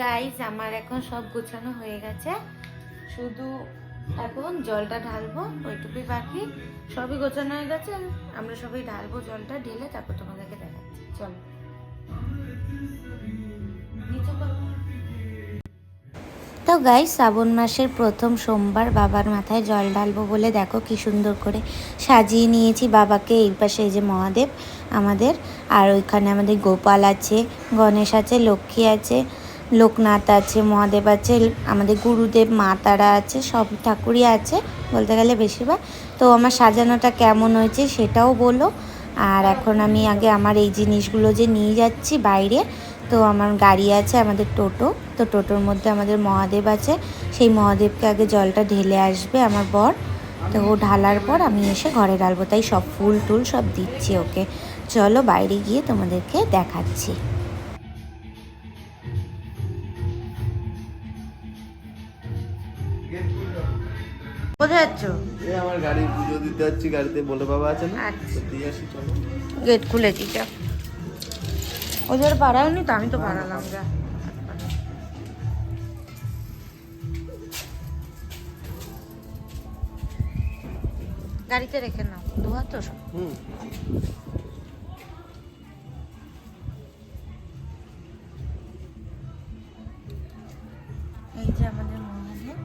Guys আমার এখন সব গোছানো হয়ে গেছে। শুধু এখন জলটা ঢালবো, ওইটুকুই বাকি। সবই গোছানো হয়ে গেছে, আমরা সবাই ঢালবো জলটা, ঢেলে তারপর তোমাদেরকে দেখাচ্ছি। চলো। তো গাইস শ্রাবণ মাসের প্রথম সোমবার বাবার মাথায় জল ঢালবো বলে দেখো কি সুন্দর করে সাজিয়ে নিয়েছি বাবাকে এই পাশে এই যে মহাদেব আমাদের। আর ওইখানে আমাদের গোপাল আছে, গণেশ আছে, লক্ষ্মী আছে লোকনাথ আছে, মহাদেব আছে আমাদের গুরুদেব, মা তারা আছে, সব ঠাকুরই আছে, বলতে গেলে বেশিরভাগ। তো আমার সাজানোটা কেমন হয়েছে সেটাও বলো। আর এখন আমি আগে আমার এই জিনিসগুলো যে নিয়ে যাচ্ছি বাইরে, তো আমার গাড়ি আছে, আমাদের টোটো। তো টোটোর মধ্যে আমাদের মহাদেব আছে, সেই মহাদেবকে আগে জলটা ঢেলে আসবে আমার বর। তো ও ঢালার পর আমি এসে ঘরে ঢালবো, তাই সব ফুল টুল সব দিচ্ছি ওকে। চলো বাইরে গিয়ে তোমাদেরকে দেখাচ্ছি। কোথায় যাচ্ছ এই আমার গাড়ি পুজো দিতে যাচ্ছি গাড়িতে বলে বাবা আছে না? আচ্ছা। দিয়ে আসি চলো। গেট খুলে দিটা ওদের পাড়াওনি তো আমি তো পাড়ালাম যা। গাড়িতে রেখে নাও ধোয়া তো হুম। এই যে আমাদের মহাদেব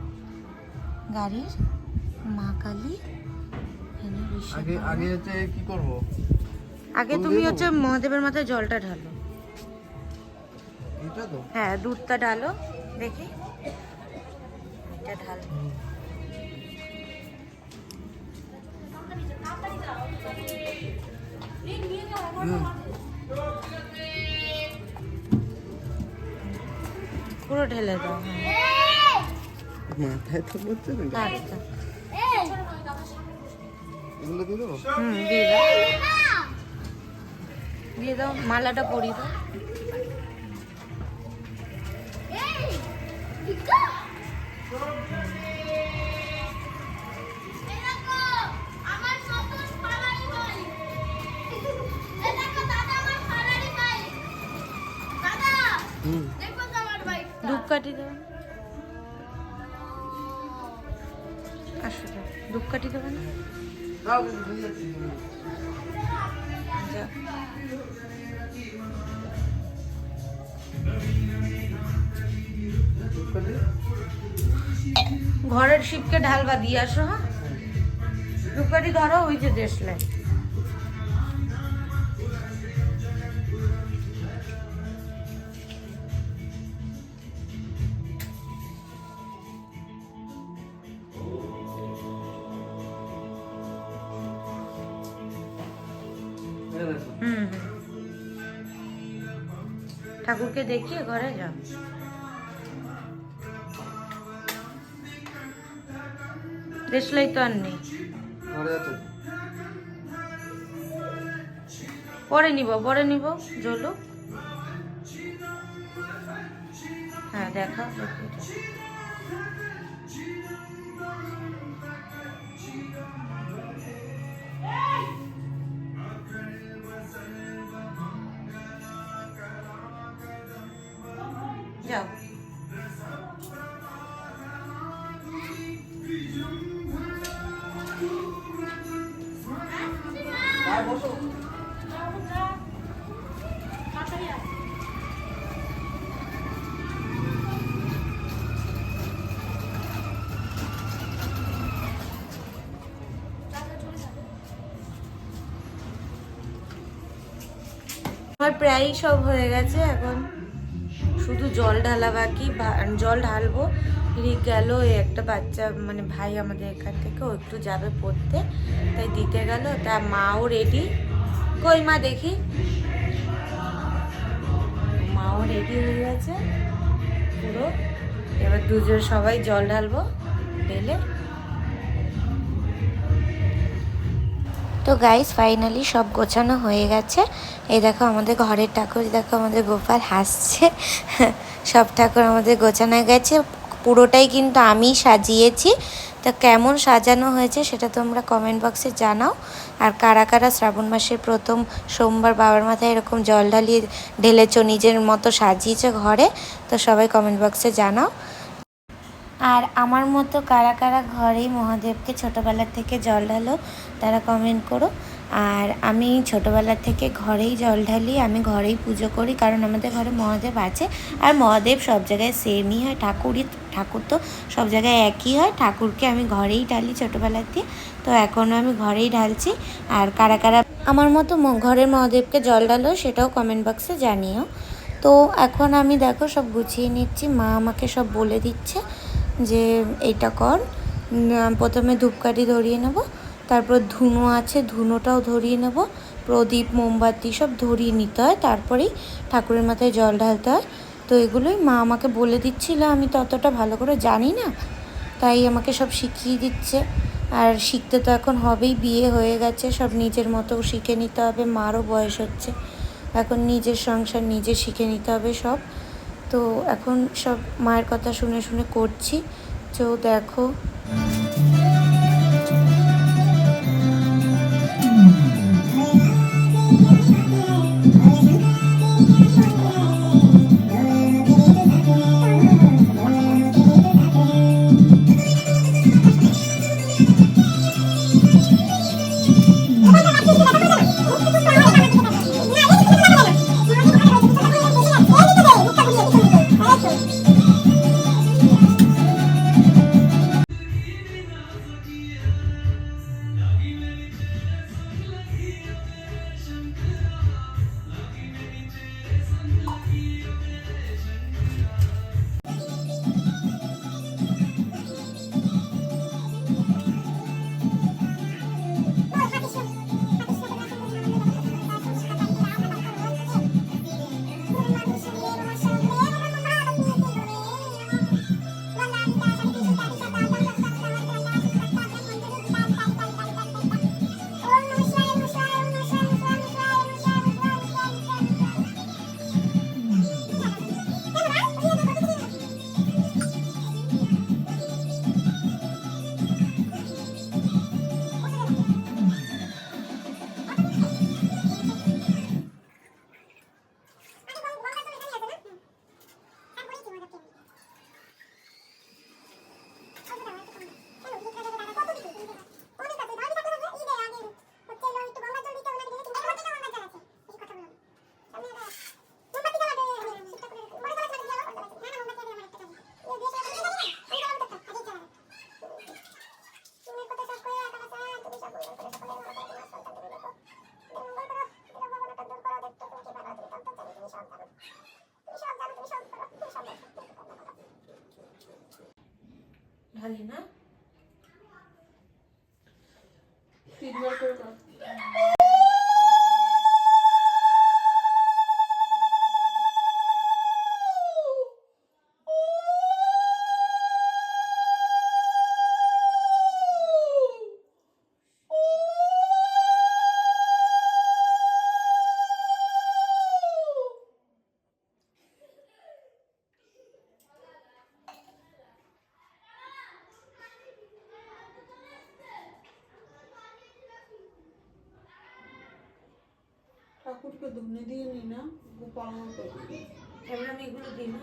গাড়ির মা কালী আগে আগে হচ্ছে কি করব? আগে তুমি হচ্ছে মহাদেবের মাথায় জলটা ঢালো। এটা তো? হ্যাঁ দুধটা ঢালো দেখি। এটা ঢাল। পুরো ঢেলে দাও। হ্যাঁ মাথায় তো বলছে না। আচ্ছা এগুলো দিয়ে দেবো? হুম দিয়ে দাও। দিয়ে দাও মালাটা পরিয়ে দাও। ধূপকাঠি দাও আসো দাও ধূপকাঠি দেবে না দাও দিয়ে যাচ্ছি যা। ঘরের শিবকে ঢালবা দিয়ে আসো হ্যাঁ ধূপকাঠি ধরো, ওই যে দেশলে হুম। ঠাকুরকে দেখিয়ে ঘরে যাও। দেশলাই তো আর নেই। পরে নিব পরে নিব জলুক হ্যাঁ দেখা আমার প্রায়ই সব হয়ে গেছে, এখন শুধু জল ঢালা বাকি জল ঢালবো। রিক গেল ওই একটা বাচ্চা মানে ভাই আমাদের এখান থেকে, ও একটু যাবে পড়তে, তাই দিতে গেল, তা মাও রেডি কই মা দেখি। মাও রেডি হয়ে গেছে, পুরো। এবার দুজন সবাই জল ঢালবো, ঢেলে তো গাইস ফাইনালি সব গোছানো হয়ে গেছে। এই দেখো আমাদের ঘরের ঠাকুর দেখো আমাদের গোপাল হাসছে। সব ঠাকুর আমাদের গোছানো গেছে। পুরোটাই কিন্তু আমি সাজিয়েছি। তা কেমন সাজানো হয়েছে সেটা তোমরা কমেন্ট বক্সে জানাও। আর কারা কারা শ্রাবণ মাসের প্রথম সোমবার বাবার মাথায় এরকম জল ঢালিয়ে ঢেলেছো নিজের মতো সাজিয়েছো ঘরে, তো সবাই কমেন্ট বক্সে জানাও। আর আমার মতো কারা কারা ঘরেই মহাদেবকে ছোটোবেলার থেকে জল ঢালো, তারা কমেন্ট করো। আর আমি ছোটোবেলার থেকে ঘরেই জল ঢালি, আমি ঘরেই পুজো করি, কারণ আমাদের ঘরে মহাদেব আছে। আর মহাদেব সব জায়গায় সেমই হয়, ঠাকুরই, ঠাকুর তো সব জায়গায় একই হয়। ঠাকুরকে আমি ঘরেই ঢালি ছোটোবেলার দিয়ে তো এখনও আমি ঘরেই ঢালছি। আর কারা কারা আমার মতো ঘরের মহাদেবকে জল ঢালো, সেটাও কমেন্ট বক্সে জানিও। তো এখন আমি দেখো সব গুছিয়ে নিচ্ছি, মা আমাকে সব বলে দিচ্ছে। যে এইটা কর। প্রথমে ধূপকাঠি ধরিয়ে নেব, তারপর ধুনো আছে, ধুনোটাও ধরিয়ে নেব, প্রদীপ, মোমবাতি সব ধরিয়ে নিতে হয়, তারপরেই ঠাকুরের মাথায় জল ঢালতে হয়। তো এগুলোই মা আমাকে বলে দিচ্ছিল, আমি ততটা ভালো করে জানি না, তাই আমাকে সব শিখিয়ে দিচ্ছে। আর শিখতে তো এখন হবেই, বিয়ে হয়ে গেছে, সব নিজের মতো শিখে নিতে হবে, মারও বয়স হচ্ছে। এখন নিজের সংসার নিজে শিখে নিতে হবে সব। তো এখন সব মায়ের কথা শুনে শুনে করছি। তো দেখো ঢালি না ঠাকুরকে দুগ্নে দিয়ে নিই না পালন করি এবার আমি এগুলো দিই না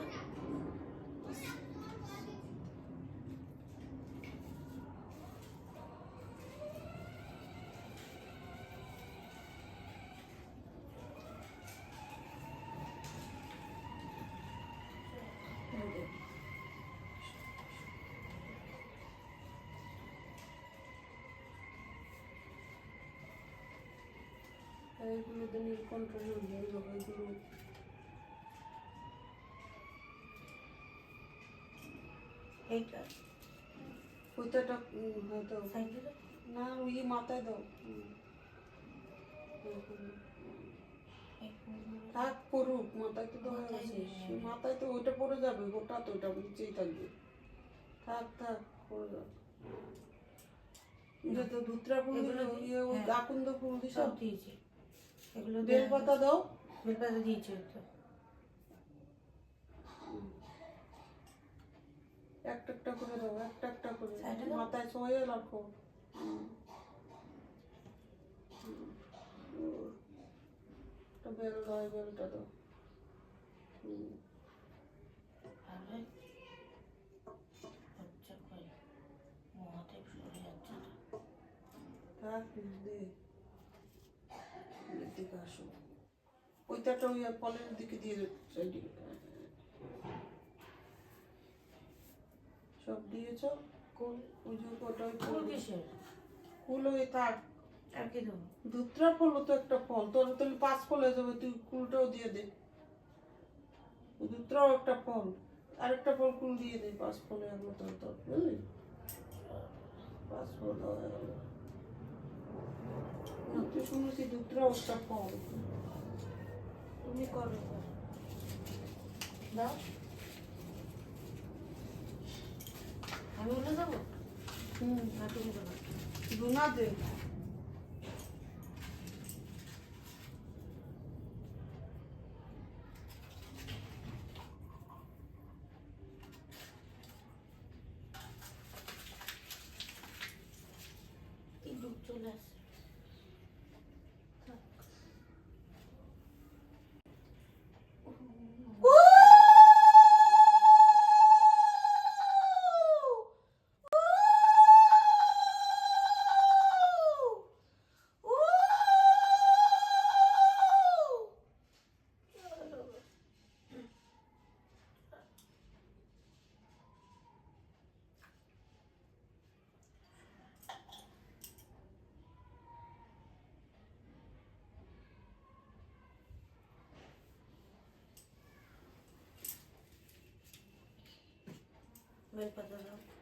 আর এগুলো তো নীলকণ্ঠ হয়ে যাবে এগুলো এইটা? ওইটাটা উম, হয়তো। না ওই মাথায় দাও। থাক পড়ুক মাথায় তো মাথায় মাথায় তো ওইটা পড়ে যাবে গোটা তো ওটা নিচেই থাকবে। থাক থাক পড়ে যাবে। তো ধুতরা ফুল এগুলো দিলো, দি- ইয়ে ওই হ্যাঁ। ফুল দিস সব দিয়েছি। এগুলো বেলপাতা দাও। বেলপাতা দিয়েছি তো। একটা একটা করে দাও একটা একটা করে। মাথায় ছয়ে রাখো। বেল দাও বেলটা দাও। হুম। আরে। হচ্ছে কই মহাদেব সরে যাচ্ছে তো থাক দে এদিকে আসো। ওইটাটা ওই কলের দিকে দিয়ে সাইডে সব দিয়েছ? ওই যে ওটা কিসের? ফুল ওই থাক আর কি দেবো? ধুত্রা ফলও তো একটা ফল। তোর তাহলে পাঁচ ফল হয়ে যাবে তুই কুলটাও দিয়ে দে। ধুত্রাও একটা ফল। আরেকটা ফল কুল দিয়ে দে পাঁচ ফল হয়ে গেলো তোর তোর বুঝলি? পাঁচ ফল হয়ে ধুত্রাও একটা ফল তুমি করো আমি বলে দেবো হুম দুধ চলে আসে বের পাতা দাও সব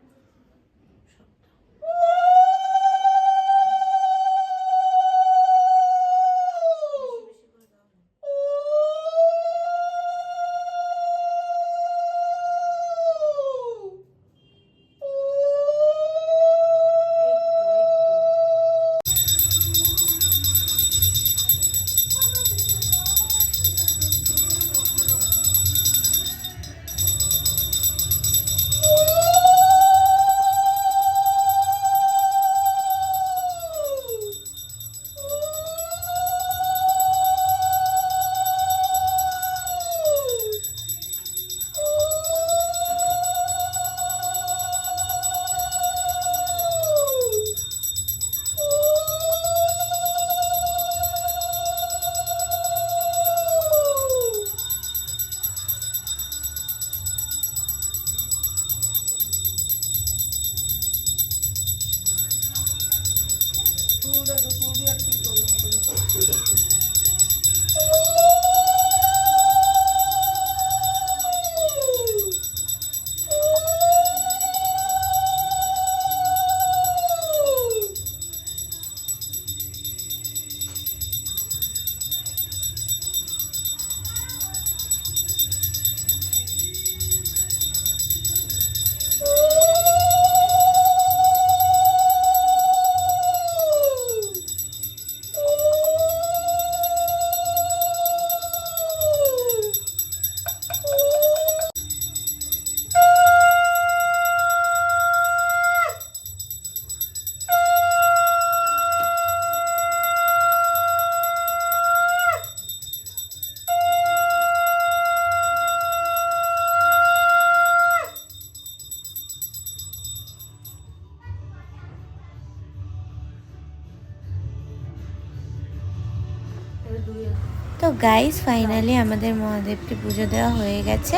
গাইস ফাইনালি আমাদের মহাদেবকে পুজো দেওয়া হয়ে গেছে।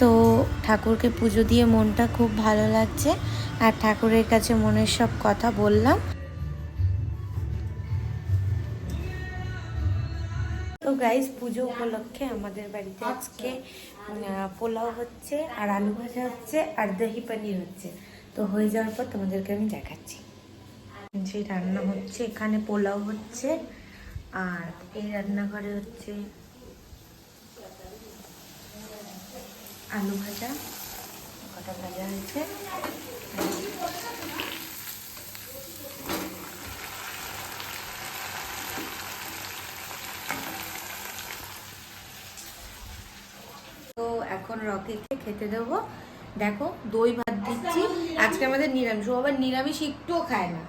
তো ঠাকুরকে পুজো দিয়ে মনটা খুব ভালো লাগছে। আর ঠাকুরের কাছে মনের সব কথা বললাম। তো গাইস পুজো উপলক্ষে আমাদের বাড়িতে আজকে পোলাও হচ্ছে, আর আলু ভাজা হচ্ছে, আর দহি পানির হচ্ছে। তো হয়ে যাওয়ার পর তোমাদেরকে আমি দেখাচ্ছি। যে রান্না হচ্ছে, এখানে পোলাও হচ্ছে। আর এই রান্নাঘরে হচ্ছে আলু ভাজা, কটা ভাজা হয়েছে? তো এখন রকিকে খেতে দেবো। দেখো, দই ভাত দিচ্ছি। আজকে আমাদের নিরামিষ, ও আবার নিরামিষ একটুও খায় না।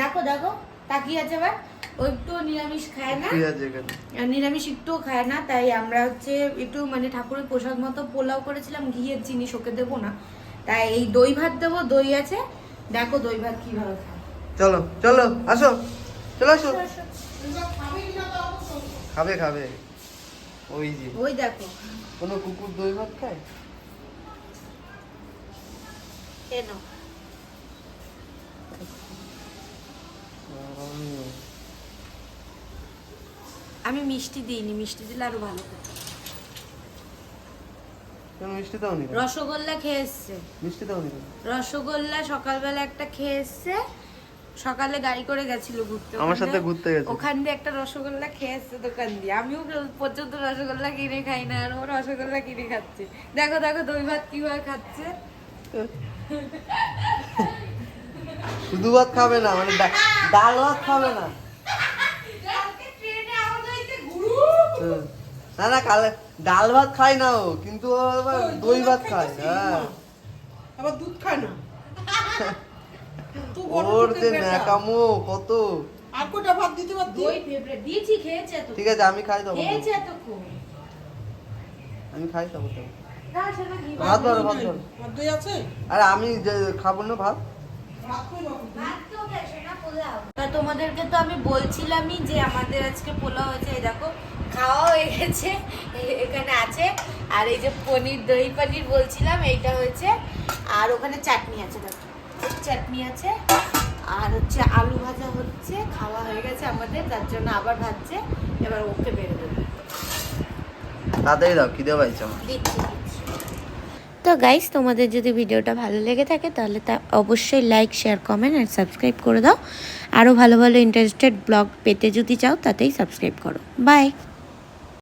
দেখো দেখো। তাকিয়ে আছে আবার। ও একটুও নিরামিষ খায় না। নিরামিষ একটুও খায় না তাই আমরা হচ্ছে একটু মানে ঠাকুরের প্রসাদ মতো পোলাও করেছিলাম ঘিয়ের জিনিস ওকে দেবো না। তাই এই দই ভাত দেবো দই আছে। দেখো দই ভাত কীভাবে খায়। চলো চলো আসো চলো আসো। খাবে খাবে। ওই যে। ওই দেখো। কোনো কুকুর দই ভাত খায়? কেন আমি মিষ্টি দিইনি মিষ্টি দিলে আরও ভালো মিষ্টি রসগোল্লা খেয়ে এসছে। মিষ্টি দাও রসগোল্লা সকালবেলা একটা খেয়ে এসছে সকালে গাড়ি করে গেছিল ঘুরতে। আমার সাথে ঘুরতে গেছে। ওখান দিয়ে একটা রসগোল্লা খেয়ে এসছে দোকান দিয়ে। আমিও পর্যন্ত রসগোল্লা কিনে খাই না আর ও রসগোল্লা কিনে খাচ্ছে। দেখো দেখো দই ভাত কীভাবে খাচ্ছে। শুধু ভাত খাবে না মানে ডা- ডাল ভাত খাবে না। না না কালে ডাল ভাত খায় না ও কিন্তু দই ভাত খায় হ্যাঁ। আবার দুধ খায় না। বড় ওর যে। ন্যাকামো কত। আর কটা ভাত দিতে পারতি? দই ফেভারিট দিয়েছি খেয়েছে তো। ঠিক আছে আমি খাই খেয়েছে এতক্ষণ আমি খাই তখন না সেটা কি? ভাত ধরো ভাত ধরো। ভাত দই আছে? আরে আমি যে খাব না ভাত? তা তোমাদেরকে তো আমি বলছিলামই যে আমাদের আজকে পোলাও হয়েছে এই দেখো খাওয়া হয়ে গেছে এখানে আছে। আর এই যে পনির দই পনির বলছিলাম এইটা হয়েছে। আর ওখানে চাটনি আছে দেখো। চাটনি আছে আর হচ্ছে আলু ভাজা হচ্ছে খাওয়া হয়ে গেছে আমাদের তার জন্য আবার ভাজছে। এবার ওকে বেড়ে দেবো। তাড়াতাড়ি দাও খিদে পাইছে আমার। দিচ্ছি দিচ্ছি। তো গাইস তোমাদের যদি ভিডিওটা ভালো লেগে থাকে, তাহলে তা অবশ্যই লাইক শেয়ার কমেন্ট আর সাবস্ক্রাইব করে দাও। আরও ভালো ভালো ইন্টারেস্টেড ব্লগ পেতে যদি চাও, তাতেই সাবস্ক্রাইব করো। বাই